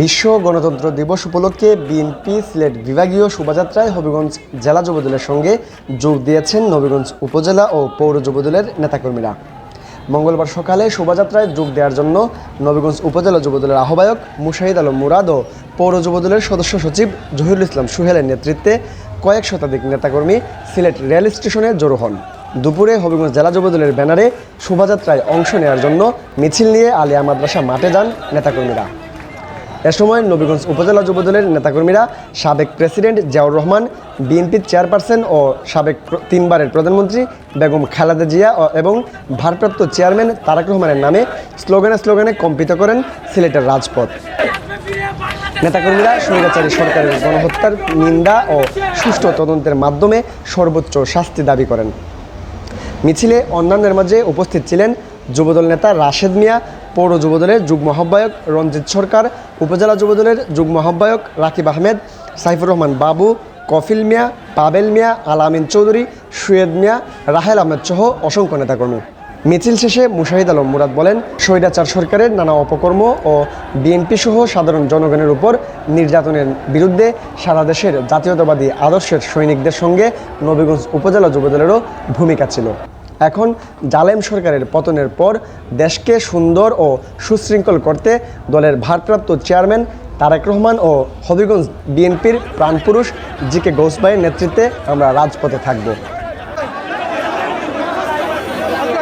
বিশ্ব গণতন্ত্র দিবস উপলক্ষে বিএনপি, সিলেট বিভাগীয় শোভাযাত্রায় হবিগঞ্জ জেলা যুবদলের সঙ্গে যোগ দিয়েছেন নবীগঞ্জ উপজেলা ও পৌর যুবদলের নেতাকর্মীরা। মঙ্গলবার সকালে শোভাযাত্রায় যোগ দেওয়ার জন্য নবীগঞ্জ উপজেলা যুবদলের আহ্বায়ক মুশাহিদ আলম মুরাদ ও পৌর যুবদলের সদস্য সচিব জহিরুল ইসলাম সুহেলের নেতৃত্বে কয়েক শতাধিক নেতাকর্মী সিলেট রেল স্টেশনে জড়ো হন। দুপুরে হবিগঞ্জ জেলা যুবদলের ব্যানারে শোভাযাত্রায় অংশ নেওয়ার জন্য মিছিল নিয়ে আলিয়া মাদ্রাসা মাঠে যান নেতাকর্মীরা। এ সময় নবীগঞ্জ উপজেলা যুবদলের নেতাকর্মীরা, সাবেক প্রেসিডেন্ট জিয়াউর রহমান বিএনপির চেয়ারপারসন ও সাবেক তিনবারের প্রধানমন্ত্রী বেগম খালেদা জিয়া এবং ভারপ্রাপ্ত চেয়ারম্যান তারাক রহমানের নামে স্লোগানে স্লোগানে কম্পিত করেন সিলেটের রাজপথ। নেতাকর্মীরা স্বৈরাচারী সরকারের গণহত্যার নিন্দা ও সুষ্ঠু তদন্তের মাধ্যমে সর্বোচ্চ শাস্তি দাবি করেন। মিছিলে অন্যান্যের মাঝে উপস্থিত ছিলেন যুবদল নেতা রাশেদ মিয়া, পৌর যুবদলের যুগ্ম আহ্বায়ক রঞ্জিত সরকার, উপজেলা যুবদলের যুগ্ম আহ্বায়ক রাকিব আহমেদ, সাইফুর রহমান বাবু, কফিল মিয়া, পাবেল মিয়া আলামিন চৌধুরী, সুয়েদ মিয়া, রাহেল আহমেদ সহ অসংখ্য নেতাকর্মী। মিছিল শেষে মুশাহিদ আলম মুরাদ বলেন, স্বৈরাচার সরকারের নানা অপকর্ম ও বিএনপি সহ সাধারণ জনগণের উপর নির্যাতনের বিরুদ্ধে সারা দেশের জাতীয়তাবাদী আদর্শের সৈনিকদের সঙ্গে নবীগঞ্জ উপজেলা যুবদলেরও ভূমিকা ছিল। এখন জালেম সরকারের পতনের পর দেশকে সুন্দর ও সুশৃঙ্খল করতে দলের ভারপ্রাপ্ত চেয়ারম্যান তারেক রহমান ও হবিগঞ্জ বিএনপির প্রাণপুরুষ জি কে গৌসবাইয়ের নেতৃত্বে আমরা রাজপথে থাকব।